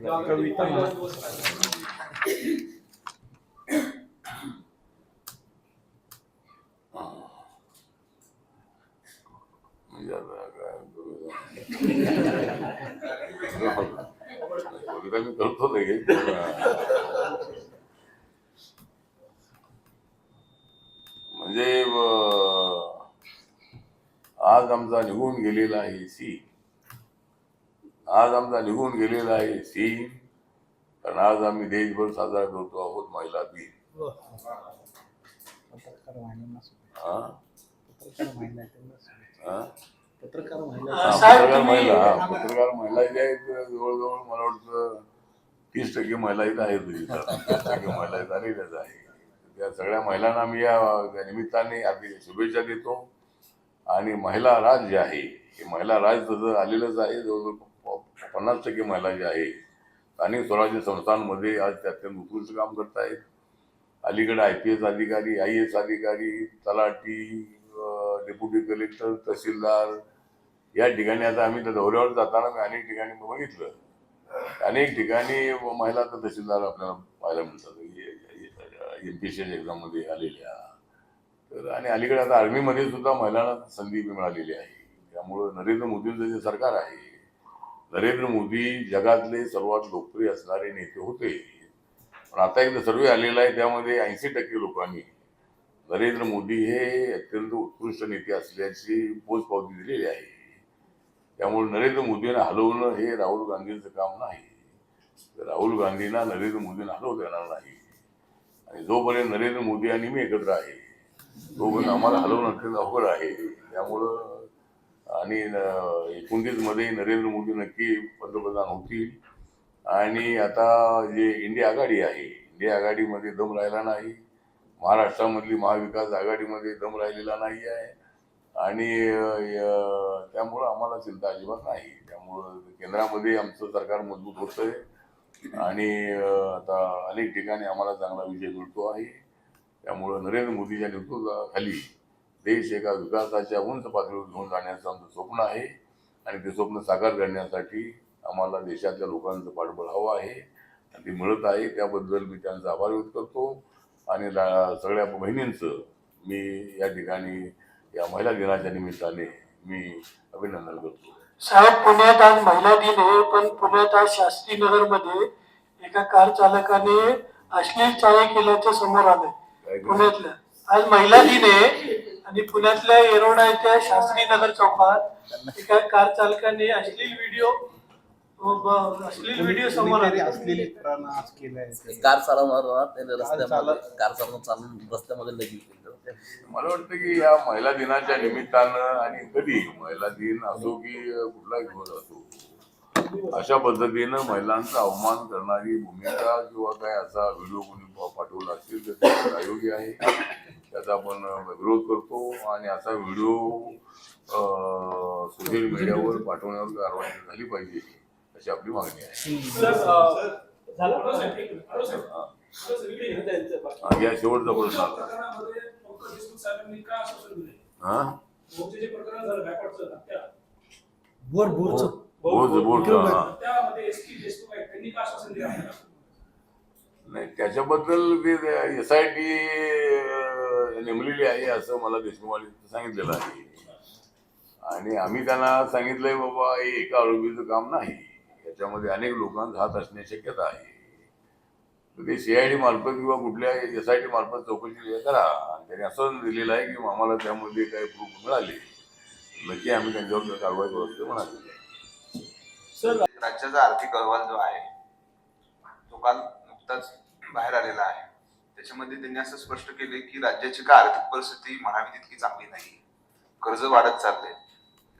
कविता म्हणजे कविता मी करतो लगेच म्हणजे आज आमचा निघून गेलेला आहे सी आज आमचा निघून गेलेला आहे सी कारण आज आम्ही देशभर साजरा करतो आहोत महिला दिन पत्रकार महिला. हा? पत्रकार महिला साहेब, पत्रकार तुम्ही- महिला पत्रकार महिला ज्या आहेत जवळजवळ मला वाटतं तीस टक्के महिला इथं आहेत. तीस टक्के महिला इथं आलेल्याच आहे त्या सगळ्या महिलांना मी या निमित्ताने हार्दिक शुभेच्छा देतो आणि महिला राज जे आहे हे महिला राज तसं आलेलंच आहे जवळजवळ पन्नास टक्के महिला ज्या आहे स्थानिक स्वराज्य संस्थांमध्ये आज ते अत्यंत उत्कृष्ट काम करत आहेत अलीकडे आय पी एस अधिकारी आय एस अधिकारी तलाठी डेप्युटी कलेक्टर तहसीलदार या ठिकाणी आता आम्ही त्या दौऱ्यावर जाताना मी अनेक ठिकाणी बघितलं. अनेक ठिकाणी महिला तर तहसीलदार आपल्याला पाहायला मिळतात. एम पी सी एक्झाममध्ये आलेल्या. तर आणि अलीकडे आता आर्मीमध्ये सुद्धा महिलांना संधी मिळालेली आहे. त्यामुळं नरेंद्र मोदींचं जे सरकार आहे नरेंद्र मोदी जगातले सर्वात लोकप्रिय असणारे नेते होते. पण आता एकदा सर्वे आलेला आहे त्यामध्ये ऐंशी टक्के लोकांनी नरेंद्र मोदी हे अत्यंत उत्कृष्ट नेते असल्याची पोचपावती दिलेली आहे. त्यामुळे नरेंद्र मोदींना हलवणं हे राहुल गांधींचं काम नाही. तर राहुल गांधींना नरेंद्र मोदींना हलवता येणार नाही. आणि जोपर्यंत नरेंद्र मोदी आणि मी एकत्र आहे तोपर्यंत आम्हाला हलवणं अत्यंत अवघड आहे. त्यामुळं आणि एकोणतीसमध्ये नरेंद्र मोदी नक्की पंतप्रधान होतील. आणि आता जे इंडिया आघाडी आहे इंडिया आघाडीमध्ये दम राहिला नाही. महाराष्ट्रामधली महाविकास आघाडीमध्ये दम राहिलेला नाही आहे. आणि त्यामुळं आम्हाला चिंता अजिबात नाही. त्यामुळं केंद्रामध्ये आमचं सरकार मजबूत होतंय. आणि आता अनेक ठिकाणी आम्हाला चांगला विजय मिळतो आहे. त्यामुळं नरेंद्र मोदीच्या नेतृत्वाखाली देश एका विकासाच्या उंच पातळीवर घेऊन जाण्याचं आमचं स्वप्न आहे. आणि ते स्वप्न साकार करण्यासाठी आम्हाला देशातल्या लोकांचं पाठबळ हवं आहे. आणि ते मिळत आहे. त्याबद्दल मी त्यांचा आभार व्यक्त करतो. आणि सगळ्या बहिणींचं मी या ठिकाणी या महिला दिनाच्या निमित्ताने मी अभिनंदन करतो. साहेब पुण्यात आज महिला दिन आहे पण पुण्यात आज शास्त्री नगरमध्ये एका कार चालकाने अश्लील चाळे केल्याचं समोर आलंय? पुण्यातल्या. आज महिला दिन आहे. आणि पुण्यातल्या येरोडा येथील शास्त्री नगर चौकात एका कार चालकाने अश्लील व्हिडिओ अश्लील व्हिडिओ समोर आले. असलेली कार चालवणार त्याने रस्त्यामध्ये कार चालवून चालून रस्त्यामध्ये केलं मला वाटतं की या महिला दिनाच्या निमित्तानं आणि कधी महिला दिन असो की कुठलाही दिवस असो अशा पद्धतीनं महिलांचा अवमान करणारी भूमिका किंवा काय असा व्हिडिओ कोणी पाठवला असेल तर ते अयोग्य आहे. त्याचा आपण विरोध करतो आणि असा व्हिडिओ सोशल मीडियावर पाठवण्यावर कारवाई झाली पाहिजे अशी आपली मागणी आहे. हा, या शेवटचा प्रश्न आता बोर? नाही त्याच्याबद्दल ते एस आय टी नेमलेली आहे असं मला देशमुखांनी सांगितलेलं आहे. आणि आम्ही त्यांना सांगितलंय बाबा हे एका आरोपीचं काम नाही. याच्यामध्ये अनेक लोकांचा हात असण्याची शक्यता आहे. तर ते सीआयडी मार्फत किंवा कुठल्या एस आय टी मार्फत चौकशी करा. आणि त्यांनी असं दिलेलं आहे की आम्हाला त्यामध्ये काही प्रूफ मिळाले. नक्की आम्ही त्यांच्यावर कारवाई करू असते म्हणाले सर राज्याचा आर्थिक अहवाल जो आहे तो काल नुकताच बाहेर आलेला आहे. त्याच्यामध्ये त्यांनी असं स्पष्ट केले की राज्याची का आर्थिक परिस्थिती म्हणावी तितकी चांगली नाही. कर्ज वाढत चालले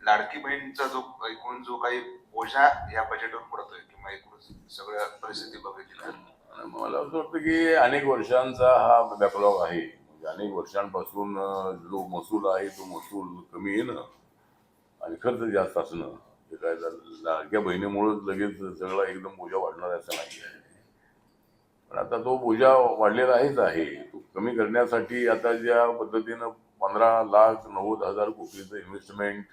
लाडकी बहीणचा जो एकूण जो काही बोजा या बजेटवर पडतोय किंवा एकूण सगळ्या परिस्थिती बघितली मला असं वाटतं की अनेक वर्षांचा हा बॅकलॉग आहे. म्हणजे अनेक वर्षांपासून जो महसूल आहे तो महसूल कमी येणं आणि खर्च जास्त असणं हे काय झालं, लाडक्या बहिणीमुळेच लगेच सगळा एकदम बोजा वाढणार असं नाही आहे पण आता तो बोजा वाढलेला आहेच आहे तो कमी करण्यासाठी आता ज्या पद्धतीनं पंधरा लाख नव्वद हजार कोटीचं इन्व्हेस्टमेंट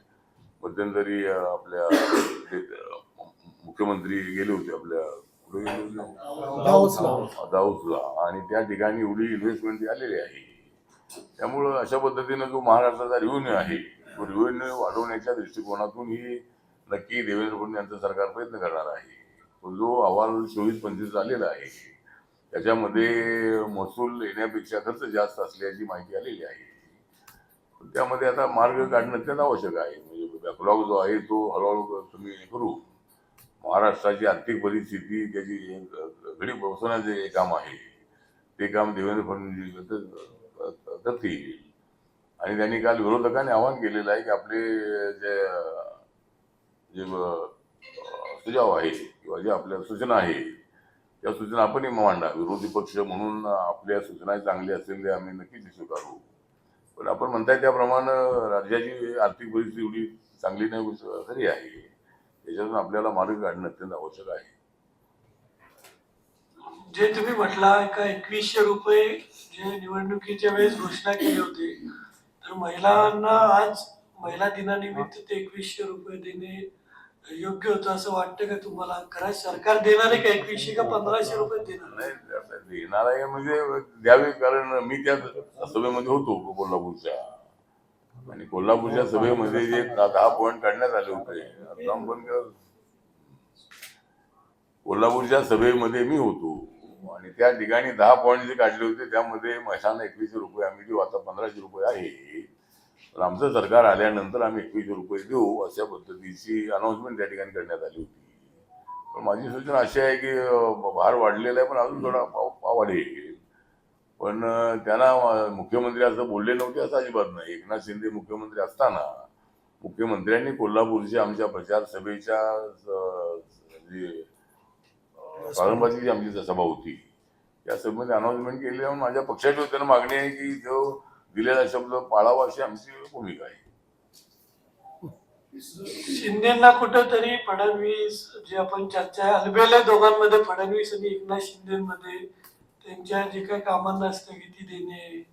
मध्यंतरी आपल्या मुख्यमंत्री गेले होते आपल्या कुठे गेले होते? दाऊदला. दाऊदला आणि त्या ठिकाणी एवढी इन्व्हेस्टमेंट आलेली आहे त्यामुळं अशा पद्धतीनं जो महाराष्ट्राचा रेव्हेन्यू आहे तो रेव्हेन्यू वाढवण्याच्या दृष्टिकोनातून ही नक्की देवेंद्र फडणवीस यांचं सरकार प्रयत्न करणार आहे तो जो अहवाल चोवीस पंचवीस आलेला आहे त्याच्यामध्ये महसूल येण्यापेक्षा खर्च जास्त असल्याची माहिती आलेली आहे. पण त्यामध्ये आता मार्ग काढणं अत्यंत आवश्यक आहे. म्हणजे बॅकलॉग जो आहे तो हळूहळू तुम्ही करू. महाराष्ट्राची आर्थिक परिस्थिती त्याची घडी बसवण्याचे जे काम आहे ते काम देवेंद्र फडणवीस करतील आणि त्यांनी काल विरोधकांनी आवाहन केलेलं आहे की आपले जे जे सुझाव आहे किंवा जे आपल्या सूचना आहे त्या सूचना आपणही मांडा. विरोधी पक्ष म्हणून आपल्या सूचना चांगल्या असेल ते आम्ही नक्कीच स्वीकारू पण आपण म्हणताय त्याप्रमाणे राज्याची आर्थिक परिस्थिती एवढी चांगली नाही खरी आहे. त्याच्यातून आपल्याला मार्ग काढणं अत्यंत आवश्यक आहे. जे तुम्ही म्हटला का एकवीसशे रुपये जे निवडणुकीच्या वेळेस घोषणा केली होती तर महिलांना आज महिला दिनानिमित्त ते एकवीसशे रुपये देणे योग्य होतं असं वाटतं का तुम्हाला? खरंच सरकार देणार आहे का एकवीसशे का पंधराशे रुपये देणार नाही आता देणार आहे म्हणजे द्यावे कारण मी त्या सभेमध्ये होतो कोल्हापूरच्या. आणि कोल्हापूरच्या सभेमध्ये जे दहा दहा पॉईंट काढण्यात आले होते आता आपण काय- कोल्हापूरच्या सभेमध्ये मी होतो. आणि त्या ठिकाणी दहा पॉईंट जे काढले होते त्यामध्ये महिलांना एकवीसशे रुपये आम्ही देऊ आता पंधराशे रुपये आहे पण आमचं सरकार आल्यानंतर आम्ही एकवीसशे रुपये देऊ अशा पद्धतीची अनाऊन्समेंट त्या ठिकाणी करण्यात आली होती. पण माझी सूचना अशी आहे की भार वाढलेला आहे पण अजून थोडा पाव वाढेल पण त्यांना मुख्यमंत्री असं बोलले नव्हते असं अजिबात नाही. एकनाथ शिंदे मुख्यमंत्री असताना मुख्यमंत्र्यांनी कोल्हापूरच्या आमच्या प्रचार सभेच्या प्रारंभाची जी आमची सभा होती त्या सभेमध्ये अनाऊन्समेंट केली. आणि माझ्या पक्षाची त्यांना मागणी आहे की जो दिलेला शब्द पाळावा अशी आमची भूमिका आहे. शिंदेना कुठंतरी फडणवीस जे आपण चर्चा अलबेल आहे दोघांमध्ये फडणवीस आणि एकनाथ शिंदेमध्ये त्यांच्या जे काही कामांना स्थगिती देणे.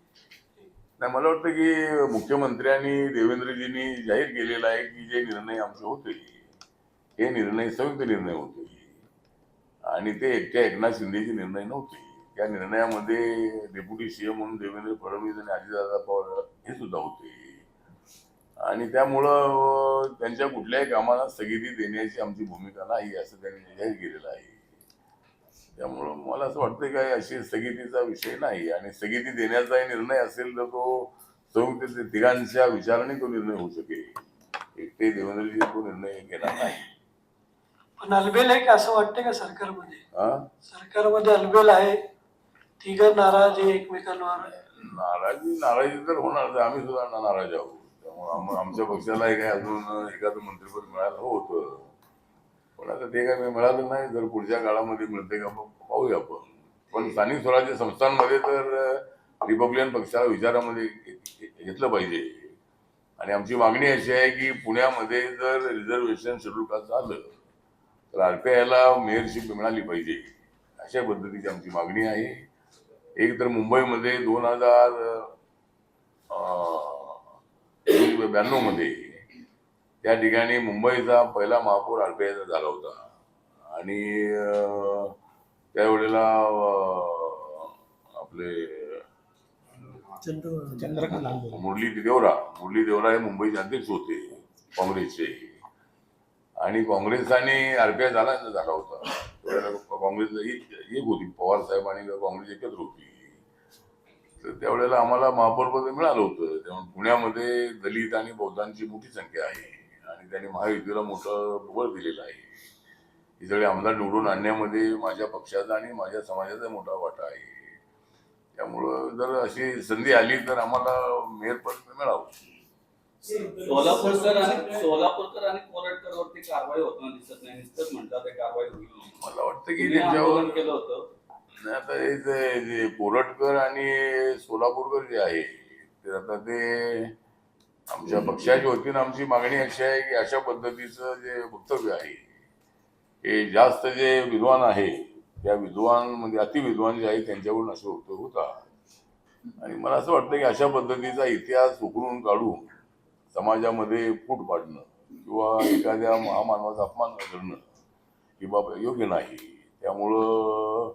नाही मला वाटतं की मुख्यमंत्र्यांनी देवेंद्रजींनी जाहीर केलेला आहे की जे निर्णय आमचे होते हे निर्णय संयुक्त निर्णय होते. आणि ते एकट्या एकनाथ शिंदेचे निर्णय नव्हते. त्या निर्णयामध्ये डेप्युटी सीएम म्हणून देवेंद्र फडणवीस आणि अजितदादा पवार हे सुद्धा होते. आणि त्यामुळं त्यांच्या कुठल्याही कामाला स्थगिती देण्याची आमची भूमिका नाही असं त्यांनी जाहीर केलेलं आहे. त्यामुळं मला असं वाटतं काय अशी स्थगितीचा विषय नाही. आणि स्थगिती देण्याचा निर्णय असेल तर तो संयुक्त तिघांच्या विचाराने तो निर्णय होऊ शकेल. एकटे देवेंद्रजी तो निर्णय घेणार नाही. पण अलबेल आहे का? असं वाटतं का सरकारमध्ये? सरकारमध्ये अलबेल आहे. तिघ नाराज आहे एकमेकांवर? नाराजी नाराजी तर होणार तर आम्ही सुद्धा ना- नाराज आहोत. त्यामुळे आम- आमच्या पक्षाला काय अजून एखादं मंत्रिपद मिळालं होतं. पण आता ते काय मिळालं नाही. जर पुढच्या काळामध्ये मिळते का मग पाहूया आपण. पण स्थानिक स्वराज्य संस्थांमध्ये तर रिपब्लिकन पक्षाला विचारामध्ये घे- घे- घेतलं पाहिजे. आणि आमची मागणी अशी आहे की पुण्यामध्ये जर रिझर्वेशन शेड्यूल कास्ट झालं तर आर पी आयला मेयरशिप मिळाली पाहिजे. अशा पद्धतीची आमची मागणी आहे. एक तर मुंबईमध्ये दोन हजार ब्याण्णवमध्ये त्या ठिकाणी मुंबईचा पहिला महापौर आरपीआयचा झाला होता आणि त्यावेळेला आपले चंद्रकांत. मुरली देवरा मुरली देवरा हे मुंबईचे अध्यक्ष होते काँग्रेसचे आणि काँग्रेस आणि आरपीआय झाला झाला होता. त्यावेळेला काँग्रेस एक एक होती पवार साहेब आणि काँग्रेस एकत्र होती. तर त्यावेळेला आम्हाला महापौरपद मिळालं होतं. त्यामुळे पुण्यामध्ये दलित आणि बौद्धांची मोठी संख्या आहे. आणि त्यांनी महायुतीला मोठं बळ दिलेलं आहे. हे सगळे आमदार निवडून आणण्यामध्ये माझ्या पक्षाचा आणि माझ्या समाजाचा मोठा वाटा आहे. त्यामुळं जर अशी संधी आली तर आम्हाला मेयरपद मिळावं. सोलापूरकर आणि सोलापूरकर आणि कोरटकर वरती कारवाई होताना दिसत नाही. नुसतंच म्हणतात कारवाई होईल मला वाटतं की तुम्ही आंदोलन त्यांच्यावर केलं होतं. नाही, आता हे जे जे कोरटकर आणि सोलापूरकर जे आहे ते आता ते आमच्या पक्षाच्या वतीनं आमची मागणी अशी आहे की अशा पद्धतीचं जे वक्तव्य आहे हे जास्त जे विद्वान आहे त्या विद्वान म्हणजे अतिविद्वान जे आहे त्यांच्यावरून असे वक्तव्य होतात आणि मला असं वाटतं की अशा पद्धतीचा इतिहास उकरून काढून समाजामध्ये फूट पाडणं किंवा एखाद्या महामानवाचा अपमान करणं ही बाब योग्य नाही. त्यामुळं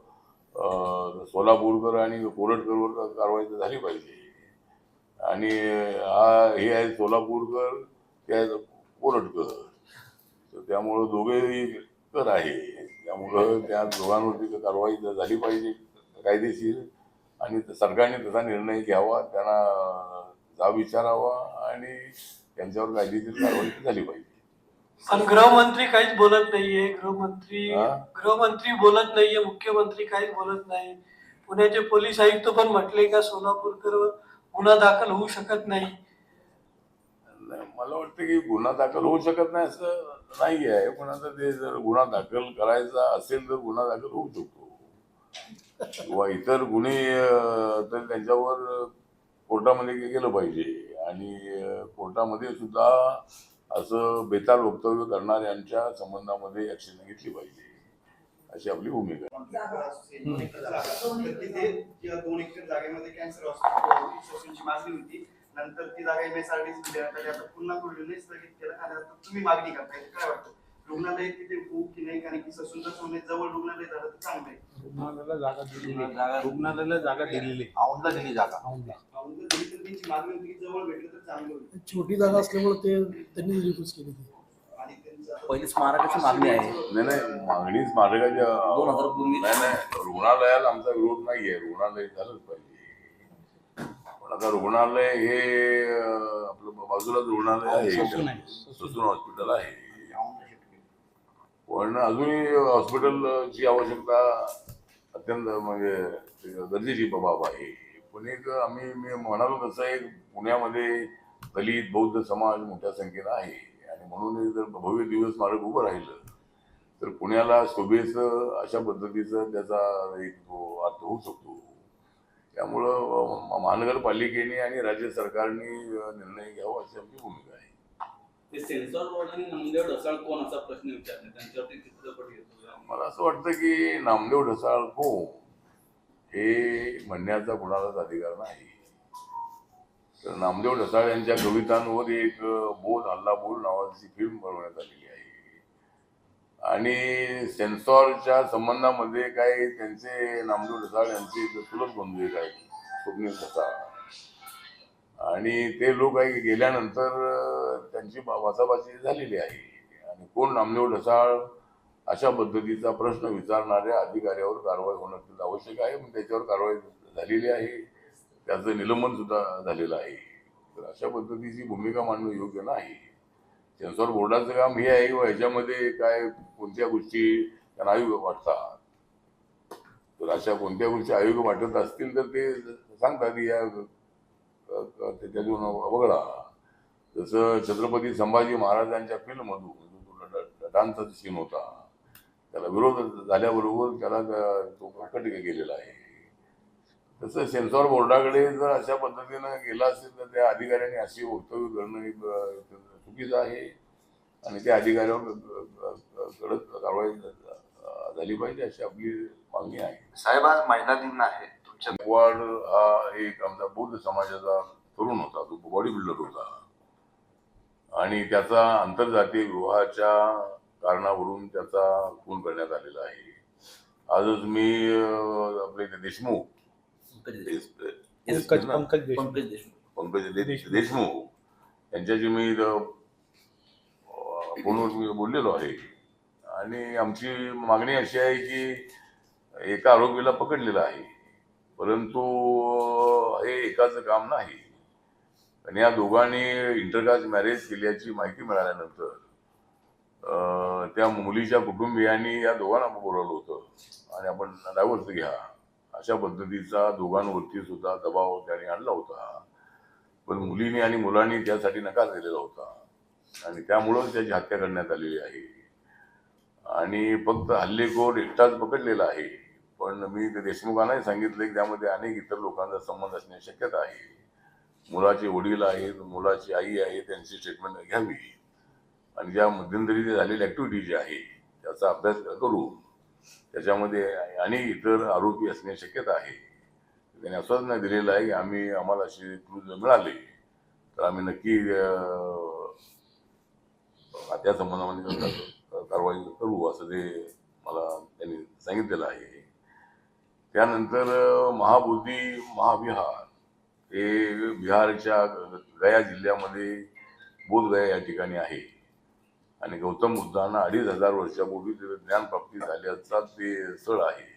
सोलापूरकर आणि कोरटकरवर कारवाई तर झाली पाहिजे. आणि हा हे आहे सोलापूरकर ते कोरटकर. तर त्यामुळं दोघेही कर आहे. त्यामुळं त्या दोघांवरती तर कारवाई तर झाली पाहिजे कायदेशीर. आणि सरकारने तसा निर्णय घ्यावा त्यांना जा विचारावा आणि त्यांच्यावर कायदेशीर कारवाई झाली पाहिजे. पण गृहमंत्री काहीच बोलत नाहीये. गृहमंत्री हा? गृहमंत्री बोलत नाहीये. मुख्यमंत्री काहीच बोलत नाही पुण्याचे पोलीस आयुक्त पण म्हटले का सोलापूरकर गुन्हा दाखल होऊ शकत नाही? नाही, मला वाटतं की गुन्हा दाखल होऊ शकत नाही असं नाही आहे पण आता ते जर गुन्हा दाखल करायचा असेल तर गुन्हा दाखल होऊ शकतो. किंवा इतर गुन्हे अं, तर त्यांच्यावर कोर्टामध्ये गेलं पाहिजे. आणि कोर्टामध्ये सुद्धा असं बेताल वक्तव्य करणाऱ्यांच्या संबंधामध्ये ऍक्शन घेतली पाहिजे. अशी आपली भूमिका नंतर ती जागा आता पुन्हा स्थगित केलं. आणि आता तुम्ही मागणी करताय. काय वाटतं? रुग्णालय तिथे होऊ की नाही? कारण की सोने जवळ रुग्णालय झालं तर चांगलं आहे. रुग्णालयाला जागा दिलेली. रुग्णालयाला जागा दिलेली आहे. औंधला दिली जागा. औंधला. औंध जरी तर त्यांची मागणी होती की जवळ भेटलं तर चांगलं होईल. छोटी जागा असल्यामुळे ते त्यांनी रिफ्यूज केली ती. आणि त्यांचं आता- पहिली स्मारकाची मागणी आहे. नाही नाही मागणी स्मारकाच्या दोन हजार पूर्वी. नाही नाही रुग्णालयाला आमचा विरोध नाहीये. रुग्णालय झालंच पाहिजे. पण आता रुग्णालय हे अं, आपलं बाजूलाच रुग्णालय ससून आहे आहे. ससून हॉस्पिटल आहे. पण अजूनही हॉस्पिटलची आवश्यकता अत्यंत म्हणजे गरजेची बाब आहे. पण एक आम्ही मी म्हणालो तसं एक पुण्यामध्ये दलित बौद्ध समाज मोठ्या संख्येनं आहे. आणि म्हणून जर भव्य दिवस स्मारक उभं राहिलं तर पुण्याला शोभेचं अशा पद्धतीचं त्याचा एक तो अर्थ होऊ शकतो. त्यामुळं महानगरपालिकेने आणि राज्य सरकारने निर्णय घ्यावा अशी आमची भूमिका आहे. ते सेन्सॉर बोर्ड आणि नामदेव ढसाळ कोण असा प्रश्न विचारले? त्यांच्यावरती चित्रपट येतो मला असं वाटतं की नामदेव ढसाळ कोण? हे म्हणण्याचा कुणालाच अधिकार नाही. तर नामदेव ढसाळ यांच्या कवितांवर एक बोल हल्ला बोल नावाची फिल्म बनवण्यात आलेली आहे. आणि सेन्सॉरच्या संबंधामध्ये काय त्यांचे नामदेव ढसाळ यांचे एक चुलत बंधू एक आहेत स्वप्नील ढसाळ. आणि ते लोक काही गेल्यानंतर त्यांची वाचाबाची झालेली आहे. आणि कोण नामदेव ढसाळ? अशा पद्धतीचा प्रश्न विचारणाऱ्या अधिकाऱ्यावर कारवाई होणं आवश्यक आहे. पण त्याच्यावर कारवाई झालेली आहे. त्याचं निलंबन सुद्धा झालेलं आहे. तर अशा पद्धतीची भूमिका मांडणं योग्य नाही. सेन्सॉर बोर्डाचं काम हे आहे किंवा ह्याच्यामध्ये काय कोणत्या गोष्टी त्यांना आयोग वाटतात? तर अशा कोणत्या गोष्टी आयोग वाटत असतील तर ते सांगतात. की या त्याच्यातून वगळा. जसं छत्रपती संभाजी महाराजांच्या फिल्ममधून डान्सचा सीन होता. त्याला विरोध झाल्याबरोबर त्याला त्या- तो कट केलेला आहे. तसं सेन्सॉर बोर्डाकडे जर अशा पद्धतीनं गेला असेल तर त्या अधिकाऱ्यांनी अशी वक्तव्य करणं हे चुकीचं आहे. आणि त्या अधिकाऱ्यावर कडक कारवाई झाली पाहिजे अशी आपली मागणी आहे. साहेब आज महिला दिन आहे. तुमच्या हा एक आमचा बौद्ध समाजाचा तरुण होता. तो बॉडी बिल्डर होता. आणि त्याचा आंतरजातीय विवाहाच्या कारणावरून त्याचा खून करण्यात आलेला आहे. आजच मी आपले देशमुख. पंकज देशमुख. यांच्याशी मी फोनवर मी बोललेलो आहे. आणि आमची मागणी अशी आहे की एका आरोपीला पकडलेलं आहे. परंतु हे एकाचं काम नाही. आणि या दोघांनी इंटरकास्ट मॅरेज केल्याची माहिती मिळाल्यानंतर त्या मुलीच्या कुटुंबियांनी या दोघांना बोलवलं होतं. आणि आपण डायव्हर्स घ्या. अशा पद्धतीचा दोघांवरती सुद्धा दबाव त्याने आणला होता. पण मुलीने आणि मुलांनी त्यासाठी नकार दिलेला होता. आणि त्यामुळं त्याची हत्या करण्यात आलेली आहे. आणि फक्त हल्लेखोर एकटाच पकडलेला आहे. पण मी ते देशमुखांनाही सांगितलं की त्यामध्ये अनेक इतर लोकांचा संबंध असण्याची शक्यता आहे. मुलाचे वडील आहेत मुलाची आई आहे त्यांची स्टेटमेंट घ्यावी. आणि ज्या मध्यंतरी झालेली ॲक्टिव्हिटी जी आहे त्याचा अभ्यास करू. त्याच्यामध्ये अनेक इतर आरोपी असण्याची शक्यता आहे. त्याने आश्वासन दिलेलं आहे की आम्ही आम्हाला असे क्लूज मिळाले तर आम्ही नक्की त्या संबंधामध्ये कारवाई करू असं ते मला त्यांनी सांगितलेलं आहे. त्यानंतर महाबोधी महाविहार हे बिहारच्या गया जिल्ह्यामध्ये बोधगया या ठिकाणी आहे. आणि गौतम बुद्धांना अडीच हजार वर्षापूर्वी जे ज्ञानप्राप्ती झाल्याचा ते स्थळ आहे.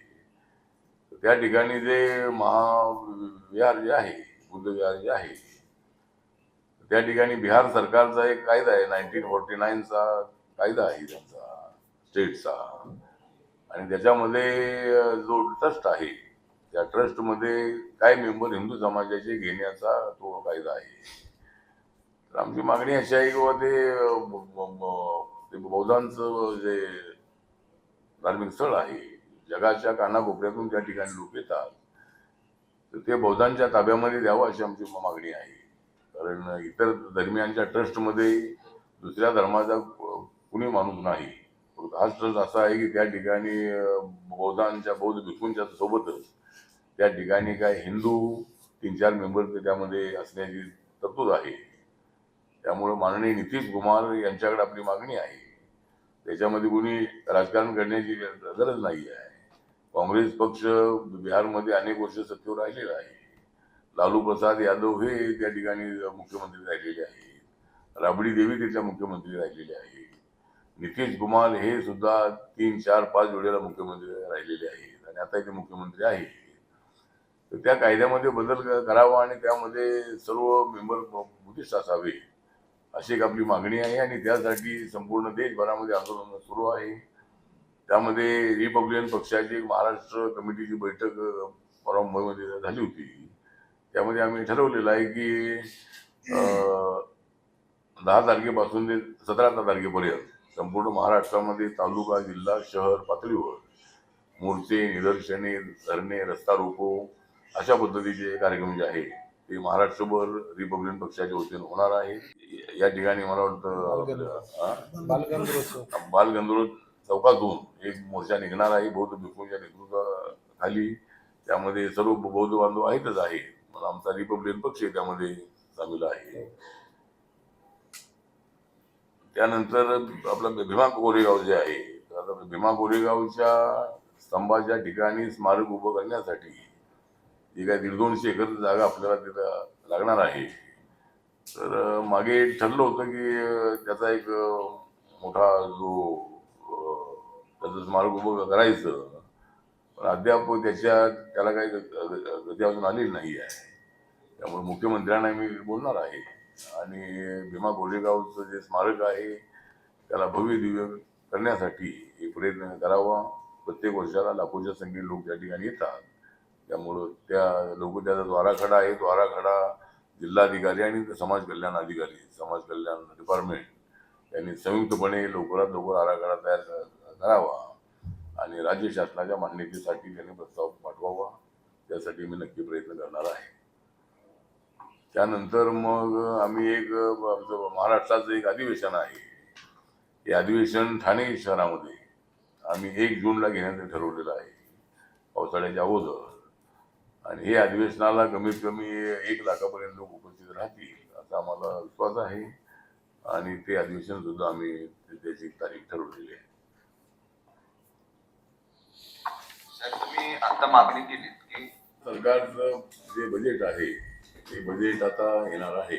त्या ठिकाणी जे महाविहार जे आहे बुद्धविहार जे आहे त्या ठिकाणी बिहार सरकारचा एक कायदा आहे नाईन्टीन फोर्टी नाईनचा कायदा आहे त्यांचा स्टेटचा. आणि त्याच्यामध्ये जो ट्रस्ट आहे त्या ट्रस्टमध्ये काय मेंबर हिंदू समाजाचे घेण्याचा तो कायदा आहे. तर आमची मागणी अशी आहे की ते बौद्धांचं जे धार्मिक स्थळ आहे जगाच्या कानाकोपऱ्यातून त्या ठिकाणी लोक येतात. तर ते बौद्धांच्या ताब्यामध्ये द्यावं अशी आमची मागणी आहे. कारण इतर धर्मियांच्या ट्रस्टमध्ये दुसऱ्या धर्माचा कुणी माणूस नाही. फक्त हाच ट्रस्ट असा आहे की त्या ठिकाणी बौद्धांच्या बौद्ध भिक्खूंच्या सोबतच त्या ठिकाणी काय हिंदू तीन चार मेंबर त्यामध्ये असण्याची तरतूद आहे. त्यामुळं माननीय नितीश कुमार यांच्याकडे आपली मागणी आहे. त्याच्यामध्ये कुणी राजकारण करण्याची गरज नाही आहे. काँग्रेस पक्ष बिहारमध्ये अनेक वर्ष सत्तेवर राहिलेला आहे. लालू प्रसाद यादव हे त्या ठिकाणी मुख्यमंत्री राहिलेले आहेत. राबडी देवी तिथल्या मुख्यमंत्री राहिलेले आहेत. नितीश कुमार हे सुद्धा तीन चार पाच वेळेला मुख्यमंत्री राहिलेले आहेत आणि आता ते मुख्यमंत्री आहे तर त्या कायद्यामध्ये बदल क- करावा आणि त्यामध्ये सर्व मेंबर बुद्धिस्ट असावे अशी एक आपली मागणी आहे आणि त्यासाठी संपूर्ण देशभरामध्ये आंदोलन सुरू आहे. त्यामध्ये रिपब्लिकन पक्षाची एक महाराष्ट्र कमिटीची बैठक परवा मुंबईमध्ये झाली होती. त्यामध्ये आम्ही ठरवलेलं आहे की दहा तारखेपासून ते सतरा तारखेपर्यंत संपूर्ण महाराष्ट्रामध्ये तालुका जिल्हा शहर पातळीवर मोर्चे निदर्शने धरणे रस्ता रोको अशा पद्धतीचे कार्यक्रम जे आहे ते महाराष्ट्रभर रिपब्लिकन पक्षाच्या वतीने होणार आहे. या ठिकाणी मला वाटतं हा? बालगंधर्व चौकातून एक मोर्चा निघणार आहे. बौद्ध भिक्खूंच्या नेतृत्वाखाली. त्यामध्ये सर्व बौद्ध बांधव आहेतच आहे. पण आमचा रिपब्लिकन पक्ष त्यामध्ये सामील आहे. त्यानंतर आपलं भीमा कोरेगाव जे आहे भीमा कोरेगावच्या स्तंभाच्या ठिकाणी स्मारक उभं करण्यासाठी जी काय दीड दोनशे एकर जागा आपल्याला तिथं लागणार आहे. तर मागे ठरलं होतं की त्याचा एक मोठा जो त्याचं स्मारक उभं करायचं. पण अद्याप त्याच्या त्याला काही ग- ग- गती अजून आलेली नाही आहे. त्यामुळे मुख्यमंत्र्यांना मी बोलणार आहे. आणि भीमा कोरेगावचं जे स्मारक आहे त्याला भव्य दिव्य करण्यासाठी एक प्रयत्न करावा. प्रत्येक वर्षाला लाखोच्या संख्येने लोक त्या ठिकाणी येतात. त्यामुळं त्या लोक त्याचा द्वाराखडा आहे. द्वाराखडा जिल्हाधिकारी आणि समाज कल्याण अधिकारी समाज कल्याण डिपार्टमेंट यांनी संयुक्तपणे लवकरात लवकर आराखडा तयार करावा आणि राज्य शासनाच्या मान्यतेसाठी त्यांनी प्रस्ताव पाठवावा. त्यासाठी मी नक्की प्रयत्न करणार आहे. त्यानंतर मग आम्ही एक आमचं महाराष्ट्राचं एक अधिवेशन आहे. हे अधिवेशन ठाणे शहरामध्ये आम्ही एक जूनला घेण्याचं ठरवलेलं आहे. पावसाळ्याच्या अगोदर. आणि हे अधिवेशनाला कमीत कमी एक लाखापर्यंत लोक उपस्थित राहतील असा आम्हाला विश्वास आहे. आणि ते अधिवेशन सुद्धा आम्ही त्याची तारीख ठरवलेली आहे. तुम्ही आता मागणी केलीत की सरकारचं जे बजेट आहे ते बजेट आता येणार आहे.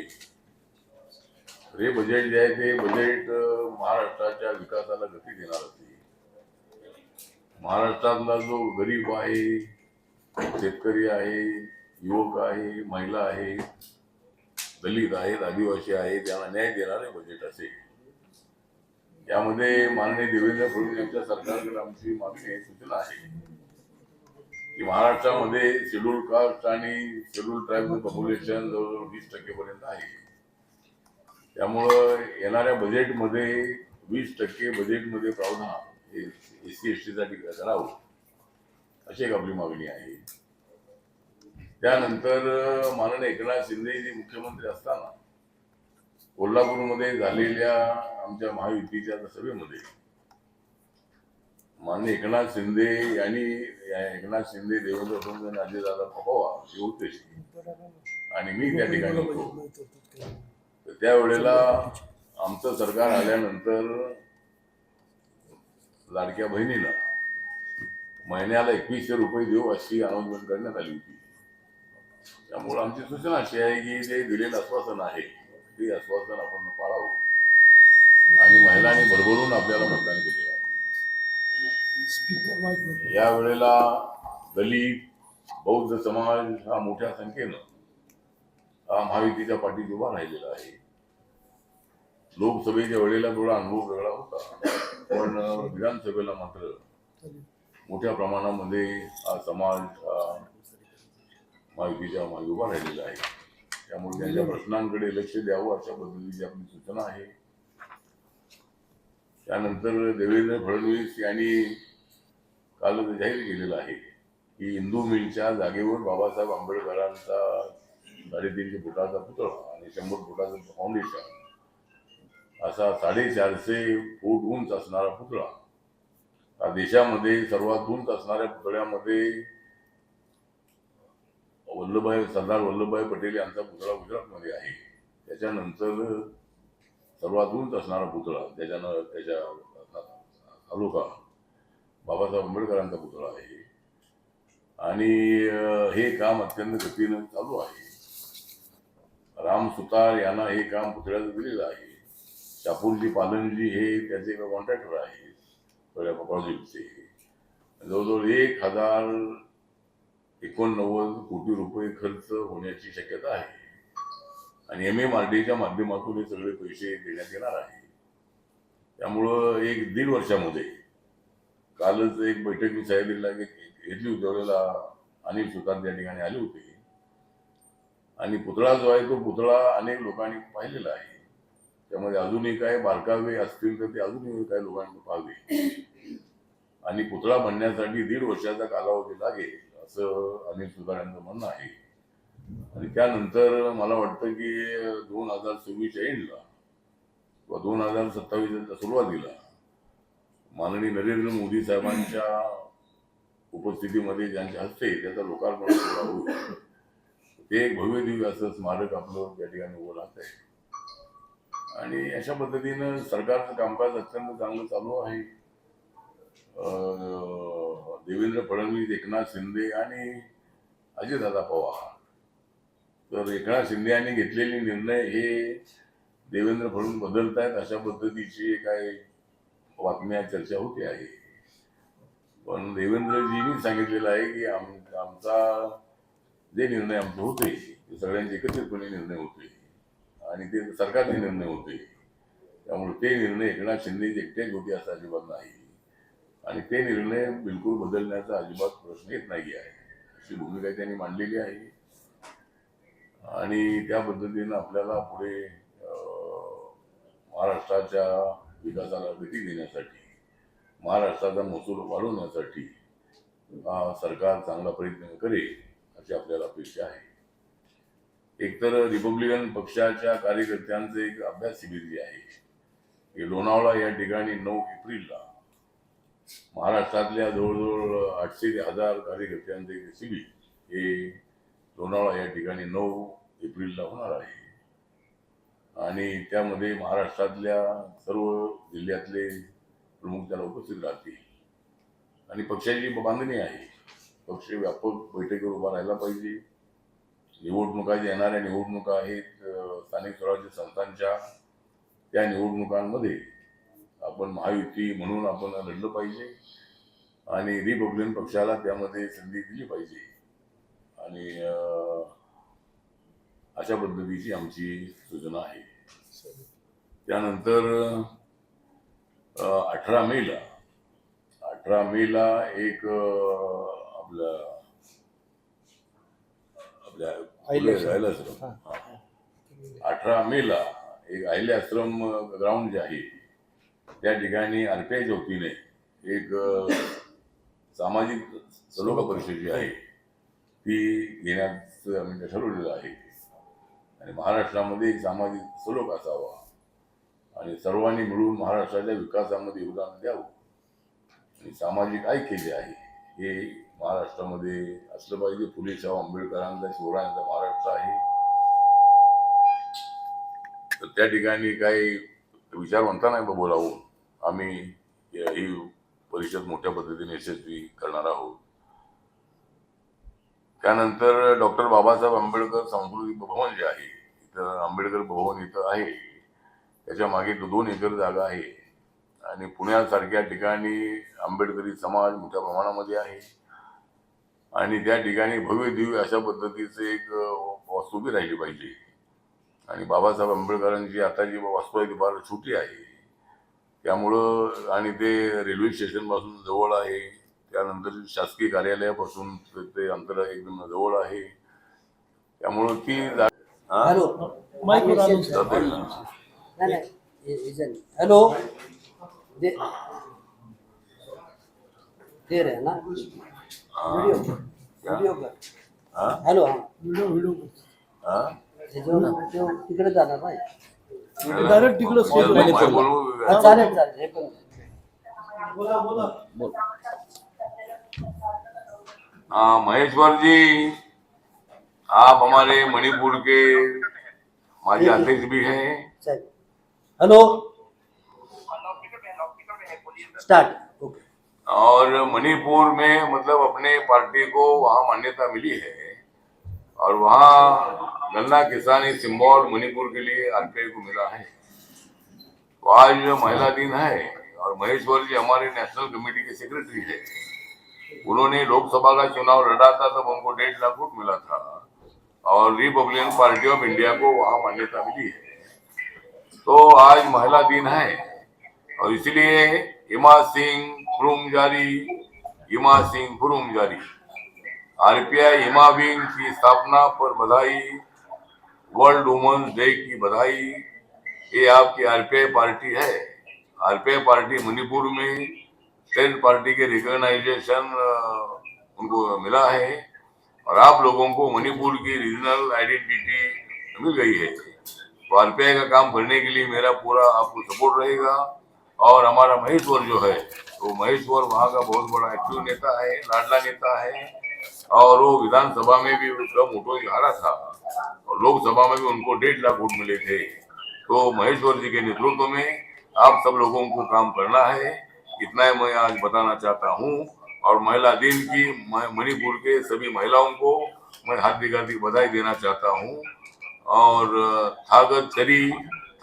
हे बजेट जे आहे ते बजेट महाराष्ट्राच्या विकासाला गती देणार असते महाराष्ट्रातला जो गरीब आहे शेतकरी आहे युवक आहे महिला आहे दलित आहेत आदिवासी आहेत त्यांना न्याय देणारे बजेट असे. यामध्ये माननीय देवेंद्र फडणवीस यांच्या सरकारकडे आमची मागणी सूचना आहे. की महाराष्ट्रामध्ये शेड्यूल कास्ट आणि शेड्यूल ट्राईबचं पॉप्युलेशन जवळजवळ वीस टक्केपर्यंत आहे. त्यामुळं येणाऱ्या बजेटमध्ये वीस टक्के बजेटमध्ये प्रावधान हे एस सी एस टीसाठी करावं. अशी एक आपली मागणी आहे. त्यानंतर माननीय एकनाथ शिंदे मुख्यमंत्री असताना कोल्हापूरमध्ये झालेल्या आमच्या महायुतीच्या सभेमध्ये माननीय एकनाथ शिंदे यांनी एकनाथ शिंदे देवेंद्र फडणवीस आणि अजितदादा पवार हे होते आणि मी त्या ठिकाणी होतो. तर त्यावेळेला आमचं सरकार आल्यानंतर लाडक्या बहिणीला महिन्याला एकवीसशे रुपये देऊ अशी अनाउन्समेंट करण्यात आली होती. त्यामुळे आमची सूचना अशी आहे की जे दिलेलं आश्वासन आहे. ते आश्वासन आपण पाळावं. आणि महिलांनी भरभरून आपल्याला मतदान केलेलं आहे. या वेळेला दलित बौद्ध समाज हा मोठ्या संख्येनं हा महायुतीच्या पाठीत उभा राहिलेला आहे. लोकसभेच्या वेळेला थोडा अनुभव वेगळा होता. पण विधानसभेला मात्र मोठ्या प्रमाणामध्ये हा समाज महायुतीच्या मागे उभा राहिलेला आहे. त्यामुळे त्यांच्या प्रश्नांकडे लक्ष द्यावं अशा पद्धतीची आपली सूचना आहे. त्यानंतर देवेंद्र फडणवीस यांनी काल जाहीर केलेलं आहे की हिंदू मिलच्या जागेवर बाबासाहेब आंबेडकरांचा साडेतीनशे फुटाचा पुतळा आणि शंभर फुटाचं फाउंडेशन असा साडेचारशे फूट उंच असणारा पुतळा देशामध्ये सर्वात उंच असणाऱ्या पुतळ्यामध्ये वल्लभभाई सरदार वल्लभभाई पटेल यांचा पुतळा गुजरातमध्ये आहे. त्याच्यानंतर सर्वात उंच असणारा पुतळा त्याच्यानं त्याच्या तालुका बाबासाहेब आंबेडकरांचा पुतळा आहे. आणि हे काम अत्यंत गतीनं चालू आहे. राम सुतार यांना हे काम पुतळ्याचं दिलेलं आहे. शापूरजी पालनजी हे त्याचे कॉन्ट्रॅक्टर आहे. प्रोजेक्टचे जवळजवळ एक हजार एकोणनव्वद कोटी रुपये खर्च होण्याची शक्यता आहे. आणि एम एम आर डीच्या माध्यमातून हे सगळे पैसे देण्यात येणार आहे. त्यामुळं एक दीड वर्षामध्ये कालच एक बैठक मी सह्याद्रीला घेतली होती त्यावेळेला अनिल सुतार त्या ठिकाणी आले होते. आणि पुतळा जो आहे तो पुतळा अनेक लोकांनी पाहिलेला आहे. त्यामध्ये अजूनही काय बारकावे असतील तर ते अजूनही काही लोकांना पाहावे. आणि पुतळा बनण्यासाठी दीड वर्षाचा कालावधी लागेल असं अनिल सुधारांचं म्हणणं आहे. आणि त्यानंतर मला वाटतं की दोन हजार सव्वीसच्या एंडला किंवा दोन हजार सत्तावीसच्या सुरुवातीला माननीय नरेंद्र मोदी साहेबांच्या उपस्थितीमध्ये ज्यांच्या हस्ते त्याचा लोकार्पण होईल ते एक भव्य दिव्य असं स्मारक आपलं त्या ठिकाणी उभं राहत आहे आणि अशा पद्धतीनं सरकारचं कामकाज अत्यंत चांगलं चालू आहे. अं, देवेंद्र फडणवीस एकनाथ शिंदे आणि अजितदादा पवार. तर एकनाथ शिंदे यांनी घेतलेले निर्णय हे देवेंद्र फडणवीस बदलतायत अशा पद्धतीची काय बातम्या चर्चा होते आहे. पण देवेंद्रजींनी सांगितलेलं आहे की आम आमचा जे निर्णय आमचे होते ते सगळ्यांचे एकत्रितपणे निर्णय होते. आणि ते सरकारचे निर्णय होते. त्यामुळे ते निर्णय एकनाथ शिंदे एकट्याच होते असा अजिबात नाही. आणि ते निर्णय बिलकुल बदलण्याचा अजिबात प्रश्न येत नाही आहे. अशी भूमिका त्यांनी मांडलेली आहे. आणि त्या पद्धतीनं आपल्याला पुढे महाराष्ट्राच्या विकासाला गती देण्यासाठी महाराष्ट्राचा महसूल वाढवण्यासाठी हा सरकार चांगला प्रयत्न करेल अशी आपल्याला अपेक्षा आहे. एकतर रिपब्लिकन पक्षाच्या कार्यकर्त्यांचं एक अभ्यास शिबिर जे आहे हे लोणावळा या ठिकाणी नऊ एप्रिलला महाराष्ट्रातल्या जवळजवळ आठशे ते हजार कार्यकर्त्यांचे एक शिबिर हे लोणावळा या ठिकाणी नऊ एप्रिलला होणार आहे. आणि त्यामध्ये महाराष्ट्रातल्या सर्व जिल्ह्यातले प्रमुख त्याला उपस्थित राहतील. आणि पक्षाची बांधणी आहे. पक्ष व्यापक बैठकीवर उभा राहायला पाहिजे. निवडणुका येणाऱ्या निवडणुका आहेत स्थानिक स्वराज्य संस्थांच्या त्या निवडणुकांमध्ये आपण महायुती म्हणून आपण लढलं पाहिजे आणि रिपब्लिकन पक्षाला त्यामध्ये संधी दिली पाहिजे. आणि अशा पद्धतीची आमची सूचना आहे. त्यानंतर अठरा मेला. अठरा मेला एक अं, आपल्या आपल्या आश्रम. अठरा मेला एक अहिल्या आश्रम ग्राउंड जे आहे त्या ठिकाणी आरपीआयच्या वतीने एक सामाजिक सलोखा परिषद जी आहे ती घेण्याचं आम्ही ठरवलेलं आहे. आणि महाराष्ट्रामध्ये एक सामाजिक सलोख असावा आणि सर्वांनी मिळून महाराष्ट्राच्या विकासामध्ये योगदान द्यावं. आणि सामाजिक ऐक्य जे आहे हे महाराष्ट्रामध्ये असलं पाहिजे. फुले शाहू आंबेडकरांचा शिवरायांचा महाराष्ट्र आहे. तर त्या ठिकाणी काही विचार म्हणता नाही बोलावून. आम्ही ही परिषद मोठ्या पद्धतीने यशस्वी करणार आहोत. त्यानंतर डॉक्टर बाबासाहेब आंबेडकर सांस्कृतिक भवन जे आहे इथं आंबेडकर भवन इथं आहे. त्याच्यामागे दोन एकर जागा आहे. आणि पुण्यासारख्या ठिकाणी आंबेडकरी समाज मोठ्या प्रमाणामध्ये आहे. आणि त्या ठिकाणी भव्य दिव्य अशा पद्धतीचे एक वास्तू उभी राहिली पाहिजे. आणि बाबासाहेब आंबेडकरांची आता जी वास्तू आहे ती फार छोटी आहे त्यामुळं आणि ते रेल्वे स्टेशनपासून जवळ आहे त्यानंतर शासकीय कार्यालयापासून ते- ते अंतर एकदम जवळ आहे. त्यामुळं ती? हॅलो. रे ना. व्हिडिओ व्हिडिओ कर हॅलो हा व्हिडिओ व्हिडिओ त्याच्यावर तो तिकडे जाणार नाही डायरेक्ट तिकडं मी काय बोलू? हा, चालेल चालेल हे पण हाँ महेश्वर जी आप हमारे मणिपुर के माजी अध्यक्ष भी हैं। चालेल हॅलो स्टार्ट और मणिपुर में मतलब अपने पार्टी को वहाँ मान्यता मिली है। और वहाँ गन्ना किसानी सिम्बॉल मणिपुर के लिए आरपीआई को मिला है। तो आज महिला दिन है और महेश्वर जी हमारे नेशनल कमेटी के सेक्रेटरी है। उन्होंने लोकसभा का चुनाव लड़ा था, तब हमको डेढ़ लाख वोट मिला था। और रिपब्लिकन पार्टी ऑफ़ इंडिया को वहाँ मान्यता मिली है। तो आज महिला दिन है और इसलिए हिमा सिंह फुरुम जारी हिमा सिंह फुरुम जारी आरपीआई हिमा विंग की स्थापना पर बधाई, वर्ल्ड वुमेन्स डे की बधाई। ये आपकी आरपीआई पार्टी है। आरपीआई पार्टी मणिपुर में स्टेट पार्टी के रिकॉग्नाइजेशन उनको मिला है और आप लोगों को मणिपुर की रीजनल आइडेंटिटी मिल गई है। तो आरपीआई का काम करने के लिए मेरा पूरा आपको सपोर्ट रहेगा। और हमारा महेश्वर जो है तो महेश्वर वहाँ का बहुत बड़ा एक्टिव नेता है, लाडला नेता है। और वो विधानसभा में भी कम मोटो हारा था। और लोकसभा में भी उनको डेढ़ लाख वोट मिले थे। तो महेश्वर जी के नेतृत्व में आप सब लोगों को काम करना है। इतना ही मैं आज बताना चाहता हूँ। और महिला दिन की मणिपुर के सभी महिलाओं को मैं हार्दिक हार्दिक बधाई देना चाहता हूँ। और, थागत चरी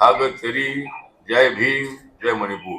थागत चरी, जय भीम। जय मणिपुर